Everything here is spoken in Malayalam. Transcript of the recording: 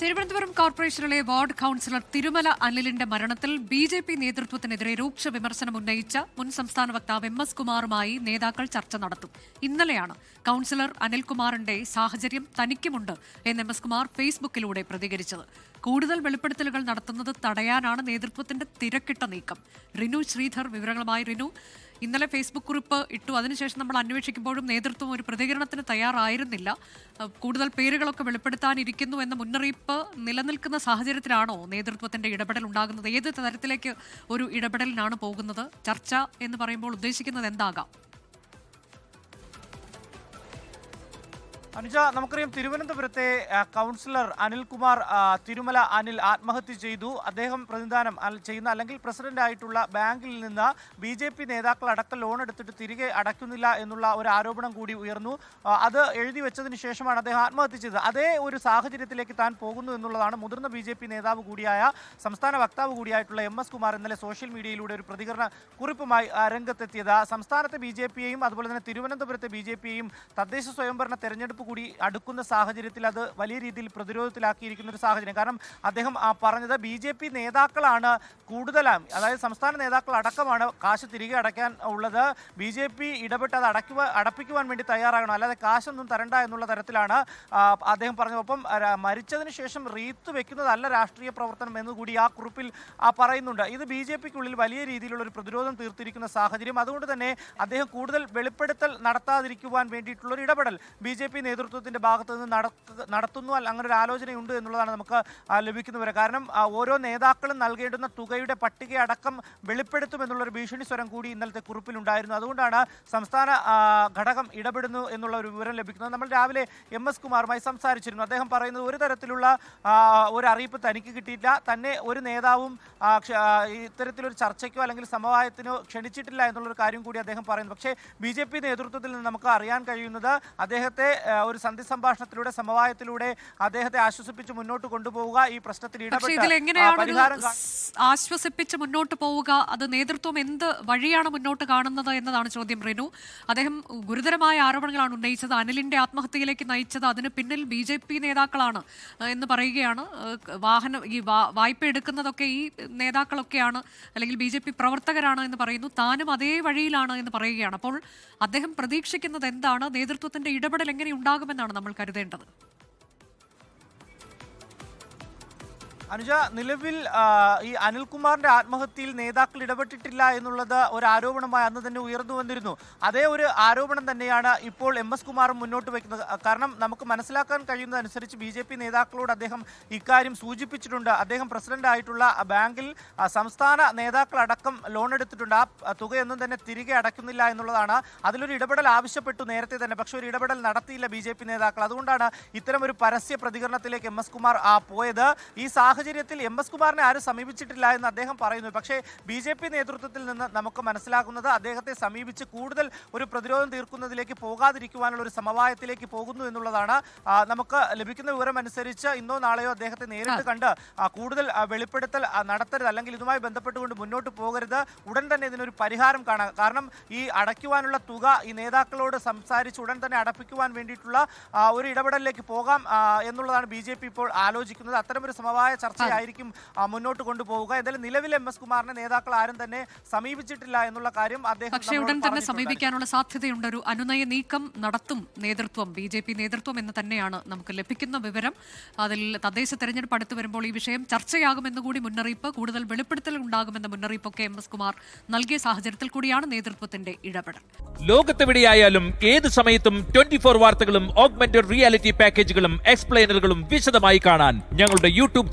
തിരുവനന്തപുരം കോർപ്പറേഷനിലെ വാർഡ് കൌൺസിലർ തിരുമല അനിലിന്റെ മരണത്തിൽ ബി ജെ പി നേതൃത്വത്തിനെതിരെ രൂക്ഷ വിമർശനം ഉന്നയിച്ച മുൻ സംസ്ഥാന വക്താവ് എം എസ് കുമാറുമായി നേതാക്കൾ ചർച്ച നടത്തും. ഇന്നലെയാണ് കൌൺസിലർ അനിൽകുമാറിന്റെ സാഹചര്യം തനിക്കുമുണ്ട് എന്ന് എം എസ് കുമാർ ഫേസ്ബുക്കിലൂടെ പ്രതികരിച്ചത്. കൂടുതൽ വെളിപ്പെടുത്തലുകൾ നടത്തുന്നത് തടയാനാണ് നേതൃത്വത്തിന്റെ തിരക്കിട്ട നീക്കം. റിനു ശ്രീധർ വിവരങ്ങളുമായി റിനു. ഇന്നലെ ഫേസ്ബുക്ക് കുറിപ്പ് ഇട്ടു. അതിനുശേഷം നമ്മൾ അന്വേഷിക്കുമ്പോഴും നേതൃത്വം ഒരു പ്രതികരണത്തിന് തയ്യാറായിരുന്നില്ല. കൂടുതൽ പേരുകളൊക്കെ വെളിപ്പെടുത്താനിരിക്കുന്നു എന്ന മുന്നറിയിപ്പ് നിലനിൽക്കുന്ന സാഹചര്യത്തിലാണോ നേതൃത്വത്തിന്റെ ഇടപെടൽ ഉണ്ടാകുന്നത്? ഏത് തരത്തിലേക്ക് ഒരു ഇടപെടലിനാണ് പോകുന്നത്? ചർച്ച എന്ന് പറയുമ്പോൾ ഉദ്ദേശിക്കുന്നത് എന്താകാം? അനുജ നമുക്കറിയാം തിരുവനന്തപുരത്തെ കൗൺസിലർ അനിൽകുമാർ തിരുമല അനിൽ ആത്മഹത്യ ചെയ്തു. അദ്ദേഹം പ്രതിദാനം ചെയ്യുന്ന അല്ലെങ്കിൽ പ്രസിഡന്റ് ആയിട്ടുള്ള ബാങ്കിൽ നിന്ന് ബി ജെ പി നേതാക്കൾ അടക്കം ലോൺ എടുത്തിട്ട് തിരികെ അടയ്ക്കുന്നില്ല എന്നുള്ള ഒരു ആരോപണം കൂടി ഉയർന്നു. അത് എഴുതി വെച്ചതിന് ശേഷമാണ് അദ്ദേഹം ആത്മഹത്യ ചെയ്തത്. അതേ ഒരു സാഹചര്യത്തിലേക്ക് താൻ പോകുന്നു എന്നുള്ളതാണ് മുതിർന്ന ബി ജെ പി നേതാവ് കൂടിയായ സംസ്ഥാന വക്താവ് കൂടിയായിട്ടുള്ള എം എസ് കുമാർ ഇന്നലെ സോഷ്യൽ മീഡിയയിലൂടെ ഒരു പ്രതികരണ കുറിപ്പുമായി രംഗത്തെത്തിയത്. സംസ്ഥാനത്തെ ബി ജെ പിയെയും അതുപോലെ തന്നെ തിരുവനന്തപുരത്തെ ബി ജെ പിയെയും തദ്ദേശ സ്വയംഭരണ തെരഞ്ഞെടുപ്പ് കൂടി അടുക്കുന്ന സാഹചര്യത്തിൽ അത് വലിയ രീതിയിൽ പ്രതിരോധത്തിലാക്കിയിരിക്കുന്ന ഒരു സാഹചര്യം. കാരണം അദ്ദേഹം പറഞ്ഞത് ബി ജെ പി നേതാക്കളാണ് കൂടുതലായും അതായത് സംസ്ഥാന നേതാക്കൾ അടക്കമാണ് കാശ് തിരികെ അടയ്ക്കാൻ ഉള്ളത്. ബി ജെ പി ഇടപെട്ട് അത് അടയ്ക്കുക അടപ്പിക്കുവാൻ വേണ്ടി തയ്യാറാകണം. അല്ലാതെ കാശൊന്നും തരണ്ട എന്നുള്ള തരത്തിലാണ് അദ്ദേഹം പറഞ്ഞത്. ഒപ്പം മരിച്ചതിന് ശേഷം റീത്ത് വെക്കുന്നതല്ല രാഷ്ട്രീയ പ്രവർത്തനം എന്നുകൂടി ആ കുറിപ്പിൽ പറയുന്നുണ്ട്. ഇത് ബി ജെ പിക്കുള്ളിൽ വലിയ രീതിയിലുള്ള ഒരു പ്രതിരോധം തീർത്തിരിക്കുന്ന സാഹചര്യം. അതുകൊണ്ട് തന്നെ അദ്ദേഹം കൂടുതൽ വെളിപ്പെടുത്തൽ നടത്താതിരിക്കുവാൻ വേണ്ടിയിട്ടുള്ള ഒരു ഇടപെടൽ ബി ജെ പി നേതൃത്വത്തിന്റെ ഭാഗത്ത് നിന്ന് നടത്ത- നടത്തുന്നു അല്ല അങ്ങനെ ഒരു ആലോചനയുണ്ട് എന്നുള്ളതാണ് നമുക്ക് ലഭിക്കുന്നവരെ. കാരണം ഓരോ നേതാക്കളും നൽകേണ്ടുന്ന തുകയുടെ പട്ടിക അടക്കം വെളിപ്പെടുത്തും എന്നുള്ളൊരു ഭീഷണി സ്വരം കൂടി ഇന്നലത്തെ കുറിപ്പിലുണ്ടായിരുന്നു. അതുകൊണ്ടാണ് സംസ്ഥാന ഘടകം ഇടപെടുന്നു എന്നുള്ള ഒരു വിവരം ലഭിക്കുന്നത്. നമ്മൾ രാവിലെ എം എസ് കുമാറുമായി സംസാരിച്ചിരുന്നു. അദ്ദേഹം പറയുന്നത് ഒരു തരത്തിലുള്ള ഒരു അറിയിപ്പ് തനിക്ക് കിട്ടിയിട്ടില്ല. തന്നെ ഒരു നേതാവും ഇത്തരത്തിലൊരു ചർച്ചയ്ക്കോ അല്ലെങ്കിൽ സമവായത്തിനോ ക്ഷണിച്ചിട്ടില്ല എന്നുള്ളൊരു കാര്യം കൂടി അദ്ദേഹം പറയുന്നു. പക്ഷേ ബി നേതൃത്വത്തിൽ നിന്ന് നമുക്ക് അറിയാൻ കഴിയുന്നത് അദ്ദേഹത്തെ ഒരു സന്ധി സംഭാഷണത്തിലൂടെ സമവായത്തിലൂടെ അദ്ദേഹത്തെ ആശ്വസിപ്പിച്ച് മുന്നോട്ട് കൊണ്ടുപോവുക. ഈ പ്രശ്നത്തിൽ ഇടപെട്ട് ആശ്വസിപ്പിച്ച് മുന്നോട്ട് പോവുക? അത് നേതൃത്വം എന്ത് വഴിയാണ് മുന്നോട്ട് കാണുന്നത് എന്നതാണ് ചോദ്യം റിനു. അദ്ദേഹം ഗുരുതരമായ ആരോപണങ്ങളാണ് ഉന്നയിച്ചത്. അനിലിന്റെ ആത്മഹത്യയിലേക്ക് നയിച്ചത്. അതിന് പിന്നിൽ ബി ജെ പി നേതാക്കളാണ് എന്ന് പറയുകയാണ്. വാഹനം ഈ വായ്പ എടുക്കുന്നതൊക്കെ ഈ നേതാക്കളൊക്കെയാണ് അല്ലെങ്കിൽ ബി ജെ പി പ്രവർത്തകരാണ് എന്ന് പറയുന്നു. താനും അതേ വഴിയിലാണ് എന്ന് പറയുകയാണ്. അപ്പോൾ അദ്ദേഹം പ്രതീക്ഷിക്കുന്നത് എന്താണ്? നേതൃത്വത്തിന്റെ ഇടപെടൽ എങ്ങനെ ഉണ്ടാകുമെന്നാണ് നമ്മൾ കരുതേണ്ടത് അനുജ നിലവിൽ ഈ അനിൽകുമാറിന്റെ ആത്മഹത്യയിൽ നേതാക്കൾ ഇടപെട്ടിട്ടില്ല എന്നുള്ളത് ഒരു ആരോപണമായി അന്ന് തന്നെ ഉയർന്നു വന്നിരുന്നു. അതേ ഒരു ആരോപണം തന്നെയാണ് ഇപ്പോൾ എം എസ് കുമാറും മുന്നോട്ട് വയ്ക്കുന്നത്. കാരണം നമുക്ക് മനസ്സിലാക്കാൻ കഴിയുന്നതനുസരിച്ച് ബി ജെ പി നേതാക്കളോട് അദ്ദേഹം ഇക്കാര്യം സൂചിപ്പിച്ചിട്ടുണ്ട്. അദ്ദേഹം പ്രസിഡന്റ് ആയിട്ടുള്ള ബാങ്കിൽ സംസ്ഥാന നേതാക്കളടക്കം ലോൺ എടുത്തിട്ടുണ്ട്. ആ തുകയൊന്നും തന്നെ തിരികെ അടയ്ക്കുന്നില്ല എന്നുള്ളതാണ് അതിലൊരു ഇടപെടൽ ആവശ്യപ്പെട്ടു നേരത്തെ തന്നെ. പക്ഷേ ഒരു ഇടപെടൽ നടത്തിയില്ല ബി നേതാക്കൾ. അതുകൊണ്ടാണ് ഇത്തരം ഒരു പരസ്യ പ്രതികരണത്തിലേക്ക് എം എസ് കുമാർ പോയത്. ഈ സാഹചര്യത്തിൽ എം എസ് കുമാറിനെ ആരും സമീപിച്ചിട്ടില്ല എന്ന് അദ്ദേഹം പറയുന്നു. പക്ഷേ ബി ജെ പി നേതൃത്വത്തിൽ നിന്ന് നമുക്ക് മനസ്സിലാക്കുന്നത് അദ്ദേഹത്തെ സമീപിച്ച് കൂടുതൽ ഒരു പ്രതിരോധം തീർക്കുന്നതിലേക്ക് പോകാതിരിക്കുവാനുള്ള ഒരു സമവായത്തിലേക്ക് പോകുന്നു എന്നുള്ളതാണ് നമുക്ക് ലഭിക്കുന്ന വിവരം അനുസരിച്ച് ഇന്നോ നാളെയോ അദ്ദേഹത്തെ നേരിട്ട് കണ്ട് കൂടുതൽ വെളിപ്പെടുത്തൽ നടത്തരുത്. അല്ലെങ്കിൽ ഇതുമായി ബന്ധപ്പെട്ടുകൊണ്ട് മുന്നോട്ട് പോകരുത്. ഉടൻ തന്നെ ഇതിനൊരു പരിഹാരം കാണാം. കാരണം ഈ അടയ്ക്കുവാനുള്ള തുക ഈ നേതാക്കളോട് സംസാരിച്ച് ഉടൻ തന്നെ അടപ്പിക്കുവാൻ വേണ്ടിയിട്ടുള്ള ഒരു ഇടപെടലിലേക്ക് പോകാം എന്നുള്ളതാണ് ബി ജെ പി ഇപ്പോൾ ആലോചിക്കുന്നത്. അത്തരമൊരു സമവായ ചർച്ചയായിരിക്കും മുന്നോട്ട് കൊണ്ടുപോവുക. എന്തായാലും നിലവിൽ എം എസ് കുമാറിനെ നേതാക്കൾ ആരും തന്നെ സമീപിച്ചിട്ടില്ല എന്നുള്ള കാര്യം അദ്ദേഹം പക്ഷേ ഉടൻ തന്നെ. സമീപിക്കാനുള്ള സാധ്യതയുണ്ട്. ഒരു അനുനയ നീക്കം നടത്തും നേതൃത്വം ബി ജെ പി നേതൃത്വം എന്ന് തന്നെയാണ് നമുക്ക് ലഭിക്കുന്ന വിവരം. അതിൽ തദ്ദേശ തെരഞ്ഞെടുപ്പ് അടുത്ത് വരുമ്പോൾ ഈ വിഷയം ചർച്ചയാകുമെന്ന് കൂടി മുന്നറിയിപ്പ് കൂടുതൽ വെളിപ്പെടുത്തൽ ഉണ്ടാകുമെന്ന മുന്നറിയിപ്പൊക്കെ എം എസ് കുമാർ നൽകിയ സാഹചര്യത്തിൽ കൂടിയാണ് നേതൃത്വത്തിന്റെ ഇടപെടൽ. ലോകത്തെവിടെയായാലും ഏത് സമയത്തും ട്വന്റി ഫോർ വാർത്തകളും ഓഗ്മെന്റഡ് റിയാലിറ്റി പാക്കേജുകളും എക്സ്പ്ലെയിനറുകളും വിശദമായി കാണാൻ ഞങ്ങളുടെ യൂട്യൂബ്